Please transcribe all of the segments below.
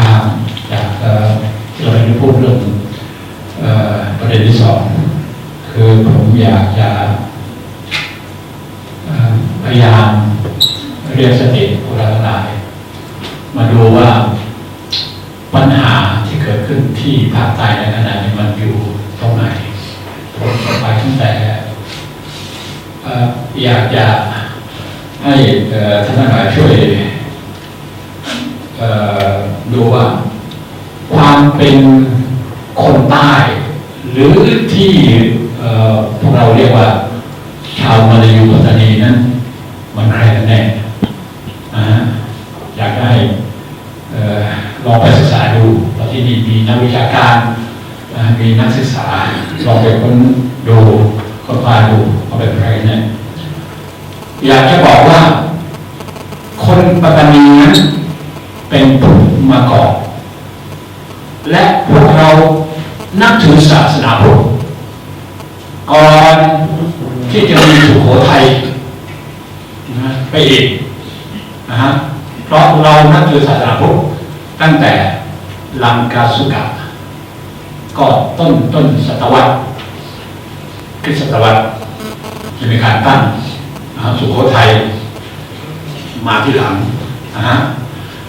ทางจากเอ่อที่เราได้พูดเรื่องประเด็นที่สองคือผมอยากจะพยายามเรียกสติของเราทั้งหลายมาดูว่าปัญหาที่เกิดขึ้นที่ภาคใต้ในขณะนี้มันอยู่ตรงไหนผมไปตั้งแต่อยากจะให้ท่านทั้งหลายช่วยเอ่อ ดูว่า ความเป็นคนใต้ หรือที่เอ่อพวกเราเรียกว่า ชาวมาลายูปัตตานีนั้น มันใครกันแน่อยากให้ลองไปศึกษาดูเพราที่นี่มีนักวิชาการมีนักศึกษาลองไปค้นดูค้นคว้าดูว่าเป็นใครกันแน่อยากจะบอกว่า คนปัตตานีนั้นเป็นพุทธ มาก่อน และพวกเรานับถือศาสนาพุทธก่อนที่จะมีสุโขทัยนะไปอีกนะฮะเพราะเรานับถือศาสนาพุทธตั้งแต่ลังกาสุกะก็ต้นต้นศตวรรษคริสตศตวรรษจะมีการตั้งสุโขทัยมาที่หลังนะฮะ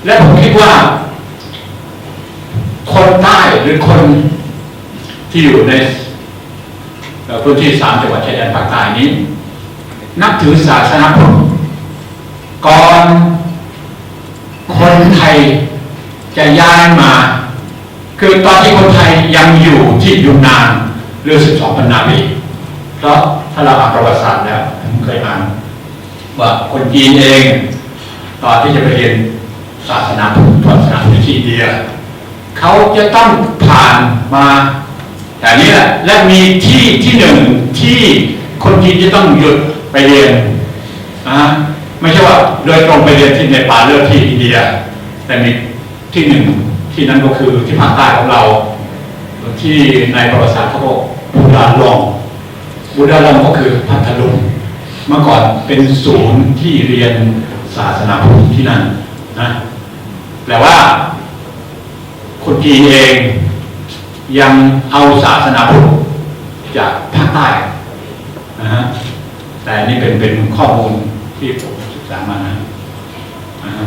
และผมคิดว่า คนใต้หรือคนที่อยู่ในพื้นที่สามจังหวัดชายแดนภาคใต้นี้ นับถือศาสนาพุทธก่อนคนไทยจะย้ายมา คือตอนที่คนไทยยังอยู่ที่ยูนนานเรือสิบสองพันนาปีเพราะถ้าเราอ่านประวัติศาสตร์แล้วผมเคยอ่านว่าคนจีนเอง ตอนที่จะไปเรียนศาสนาพุทธศาสนาพุทธที่อินเดีย เขาจะต้องผ่านมาแต่นี้แหละและมีที่ที่หนึ่งที่คนจีนจะต้องหยุดไปเรียนนะฮะไม่ใช่ว่าโดยตรงไปเรียนที่เนปาลเลือกที่อินเดีย แต่มีที่หนึ่งที่นั้นก็คือที่ภาคใต้ของเรา ที่ในประวัติศาสตร์เขาบอกบูดาลองบูดาลองก็คือพัทลุงเมื่อก่อนเป็นศูนย์ที่เรียนศาสนาพุทธที่นั่นนะแต่ว่า คนจีนเองยังเอาศาสนาพุทธจากภาคใต้นะฮะแต่นี่เป็นเป็นข้อมูลที่ผมศึกษามานะฮะ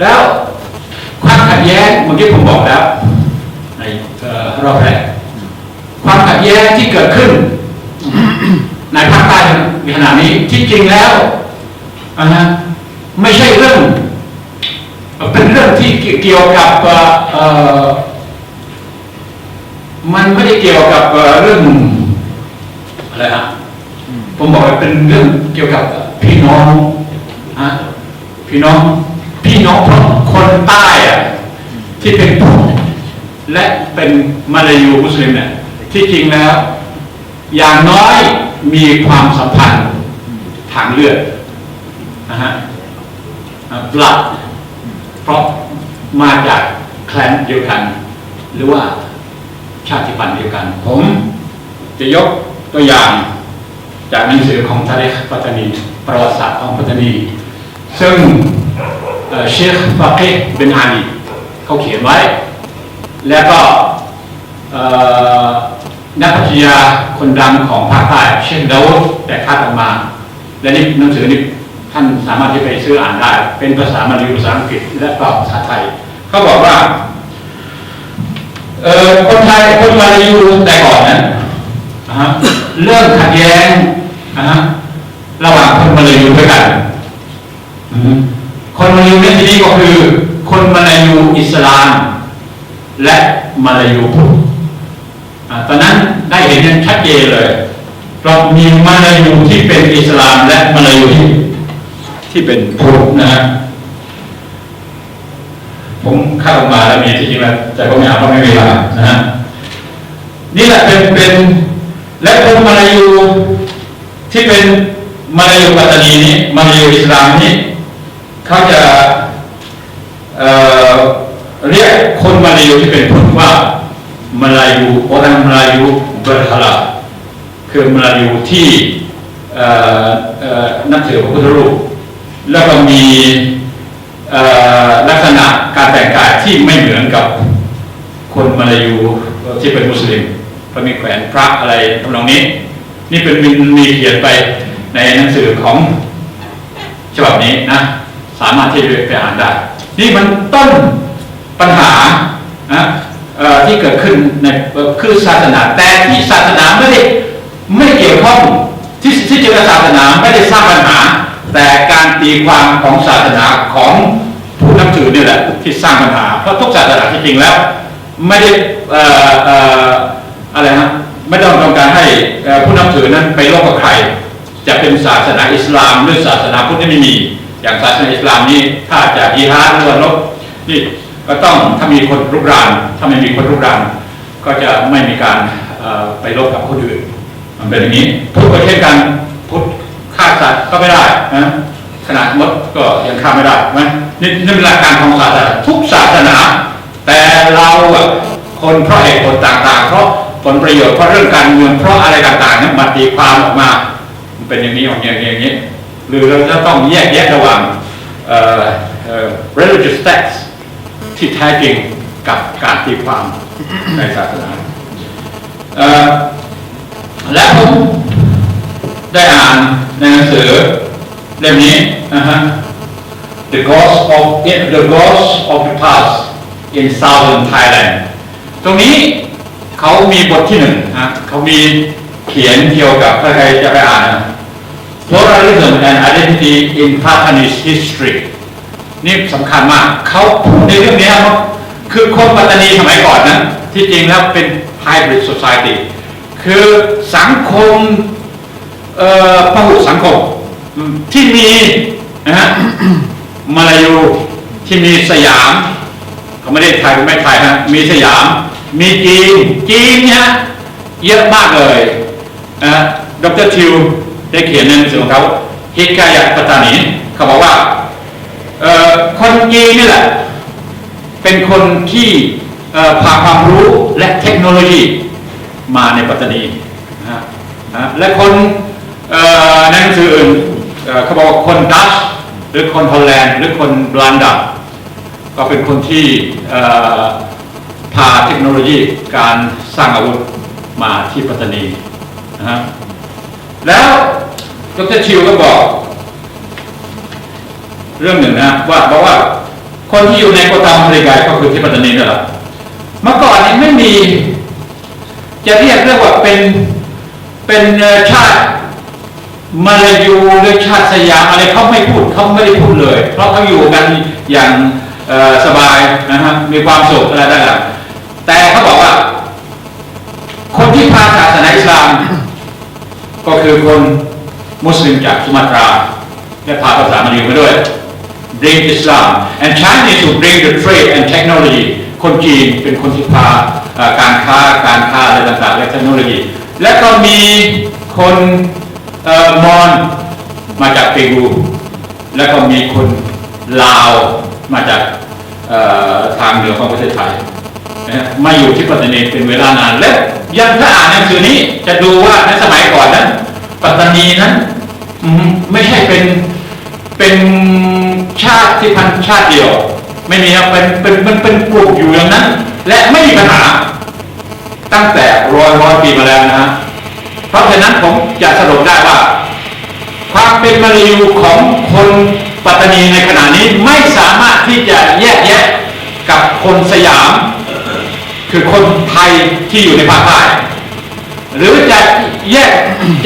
แล้วความขัดแย้งเมื่อกี้ผมบอกแล้ว ในออรอบแรกความขัดแย้งที่เกิดขึ้น ในภาคใต้ในขณะนี้ที่จริงแล้วอ่าฮะไม่ใช่เรื่อง เป็นเรื่องที่เกี่ยวกับมันไม่ได้เกี่ยวกับเรื่องอะไรฮะผมบอกว่าเป็นเรื่องเกี่ยวกับพี่น้องฮะพี่น้อง พี่น้องคนใต้อะที่เป็นพุทธและเป็นมาลายูมุสลิมเนี่ยที่จริงแล้ว อย่างน้อยมีความสัมพันธ์ทางเลือดนะฮะบลัด เพราะมาจากแคลนเดียวกัน หรือว่าชาติพันธุ์เดียวกัน ผมจะยกตัวอย่างจากหนังสือของทาริคปัตตานีประวัติศาสตร์ของปัตตานี ซึ่งเชคฟาเกห์เบนอาลีเขาเขียนไว้ แล้วก็นักปัชญาคนดังของภาคใต้เชคดาวแต่คัดออกมา และนี่หนังสือนี้ ท่านสามารถที่ไปซื้ออ่านได้ เป็นภาษามาลายูภาษาอังกฤษและก็ภาษาไทยเขาบอกว่าเออคนไทยคนมาลายูแต่ก่อนนั้นนะฮะเริ่มขัดแย้งนะฮะระหว่างคนมาลายูด้วยกันคนมาลายูในที่นี้ก็คือ คนมาลายูอิสลาม และมาลายูพุทธอ่าตอนนั้นได้เห็นชัดเจนเลยเรามีมาลายูที่เป็นอิสลามและมาลายูที่ ที่เป็นพุทธนะฮะผมเข้ามาแล้วมีที่จริงแล้วแต่ผมไม่เอาเพราะไม่มีเวลานะฮะนี่แหละเป็นเป็นและคนมาลายูที่เป็นมาลายูปัตตานีนี้มาลายูอิสลามนี้เขาจะเเรียกคนมาลายูที่เป็นพุทธว่ามาลายูอรังมาลายูเบอร์ฮาลาคือมาลายูที่เอ่อเอ่อนับถือพระพุทธรูป แล้วก็มีลักษณะการแต่งกายที่ไม่เหมือนกับคนมาลายูที่เป็นมุสลิมก็มีแขวนพระอะไรทำนองนี้ นี่เป็นมีมีเขียนไปในหนังสือของฉบับนี้นะสามารถที่จะไปอ่านได้ นี่มันต้นปัญหานะที่เกิดขึ้นในคือศาสนาแต่ที่ศาสนาไม่ได้ไม่เกี่ยวข้องที่ที่จริงแล้วศาสนาไม่ได้สร้างปัญหา แต่การตีความของศาสนาของผู้นับถือนี่แหละที่สร้างปัญหา เพราะทุกศาสนาที่จริงแล้ว ไม่ได้ออะไรฮะไม่ต้องต้องการให้ผู้นับถือนั้นไปโลกกับใคร จะเป็นศาสนาอิสลามหรือศาสนาพุทธนี่ไม่มี อย่างศาสนาอิสลามนี่ถ้าจะยิฮาดหรือว่าลบนี่ก็ต้องถ้ามีคนรุกราน ถ้าไม่มีคนรุกราน ก็จะไม่มีการไปลบกับคนอื่นมันเป็นอย่างนี้พุทธก็เช่นกันพุทธ ฆ่าสัตว์ก็ไม่ได้นะขนาดมดก็ยังฆ่าไม่ได้ไหมนี่นี่เป็นหลักการของศาสนาทุกศาสนา แต่เราอะคนเพราะเหตุผลต่างๆ เพราะผลประโยชน์เพราะเรื่องการเมืองเพราะอะไรต่างๆนั้นมาตีความออกมามันเป็นอย่างนี้อย่างนี้อย่างนี้อย่างนี้หรือเราจะต้องแยกแยะระหว่างเอ่อเอ่อ religious text ที่แท้จริงกับการตีความในศาสนาเอ่อและผม ได้อ่านในหนังสือเล่มนี้นะฮะ The Ghost of The Ghost of the Past in Southern Thailand ตรงนี้เขามีบทที่หนึ่งนะเขามีเขียนเกี่ยวกับถ้าใครจะไปอ่านนะ Pluralism and Identity in Pathanese History นี่สำคัญมากเขาพูดในเรื่องนี้ครับคือคนปัตตานีสมัยก่อนนั้นที่จริงแล้วเป็น hybrid society คือสังคม พหุสังคมที่มีนะฮะมาลายูที่มีสยามเขาไม่ได้ไทยไม่ไทยนะมีสยาม มีจีนจีนเนี่ยเยอะมากเลยนะดรทิวได้เขียนในหนังสือของเขาฮิกายะปัตตานีเขาบอกว่าคนจีนนี่แหละเป็นคนที่พาความรู้และเทคโนโลยีมาในปัตตานีนะฮะและคน ในหนังสืออื่นเขาบอกว่าคนดัชหรือคนฮอลแลนด์หรือคนบรันดัก็เป็นคนที่พาเทคโนโลยีการสร้างอาวุธมาที่ปัตตานีนะฮะแล้วดรชิวก็บอก เรื่องหนึ่งนะว่าบอกว่าคนที่อยู่ในโกตามอเมริกาก็คือที่ปัตตานีนี่แหละเมื่อก่อนนี้ไม่มี จะเรียกเรียกว่าเป็นเป็นชาติ มาลายูหรือชาติสยามอะไรเขาไม่พูดเขาไม่ได้พูดเลย เพราะเขาอยู่กันอย่างสบายนะฮะมีความสุขอะไรต่างๆแต่เขาบอกว่า คนที่พาศาสนาอิสลาม ก็คือคนมุสลิมจากสุมาตราและพาภาษามาลีมาด้วย bring Islam and Chinese who bring the trade and technology คนจีนเป็นคนที่พาการค้าการค้าอะไรต่างๆและเทคโนโลยี และก็มีคน เออมอญมาจากเปรูแล้วก็มีคนลาวมาจากทางเหนือของประเทศไทยมาอยู่ที่ปัตตานีเป็นเวลานานและยังถ้าอ่านหนังสือนี้จะดูว่าในสมัยก่อนนั้น ปัตตานีนั้นไม่ใช่เป็นเป็นชาติที่พันชาติเดียว ไม่มีครับเป็นเป็นมันเป็นกลุ่มอยู่อย่างนั้น และไม่มีปัญหา ตั้งแต่ร้อยร้อยปีมาแล้วนะฮะ เพราะฉะนั้นผมจะสรุปได้ว่าความเป็นมาลายูของคนปัตตานีในขณะนี้ไม่สามารถที่จะแยกแยะกับคนสยาม คือคนไทยที่อยู่ในภาคใต้หรือจะแยก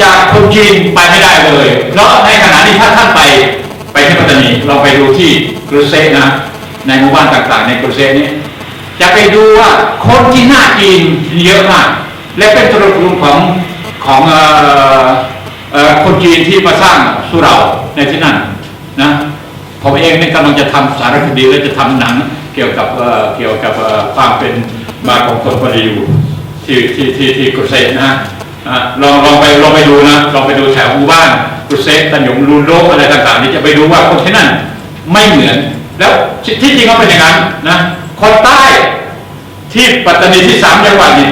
จากคนจีนไปไม่ได้เลย เพราะในขณะนี้ถ้าท่านไปไปที่ปัตตานีเราไปดูที่กรุเซนะในหมู่บ้านต่างๆ ในกรุเซนี้ จะไปดูว่าคนที่หน้าจีนเยอะมาก และเป็นตระกูลของ ของออคนจีนที่มาสร้างสุเหราในที่นั่นนะผมเองนี่กำลังจะทำสารคดีและจะทำหนังเกี่ยวกับเกี่ยวกับความเป็นมาของคนปริยูที่ที่ที่ที่กุเซนะฮะลองลองไปลองไปดูนะลองไปดูแถวหมู่บ้านกุเซตันหยงรูนโลอะไรต่างๆนี่จะไปดูว่าคนที่นั่นไม่เหมือน แล้วที่จริงก็เป็นอย่างนั้นนะคนใต้ที่ปัตตานีที่สามจังหวัดนี่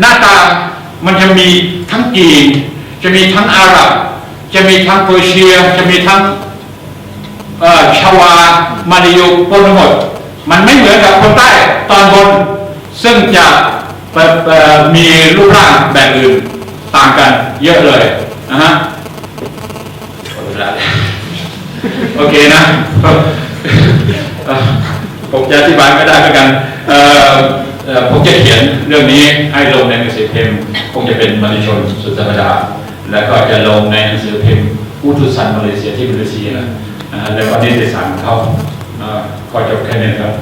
หน้าตา มันจะมีทั้งจีนจะมีทั้งอาหรับ จะมีทั้งเปอร์เซีย จะมีทั้งเอ่อชวามาลายูปนไปหมด มันไม่เหมือนกับคนใต้ตอนบน ซึ่งจะเอ่อเอ่อมีรูปร่างแบบอื่นต่างกันเยอะเลยนะฮะหมดเวลาแล้วโอเคนะเอ่อผมจะอธิบายไม่ได้เหมือนกันเอ่อเอ่อ ผมจะเขียนเรื่องนี้ให้ลงในหนังสือพิมพ์คงจะเป็นมติชนสุดสัปดาห์แล้วก็จะลงในหนังสือพิมพ์อุตุสันมาเลเซียที่มาเลเซียนะแล้วก็นิตยสารของเขาเอ่อก็จบแค่นี้ครับ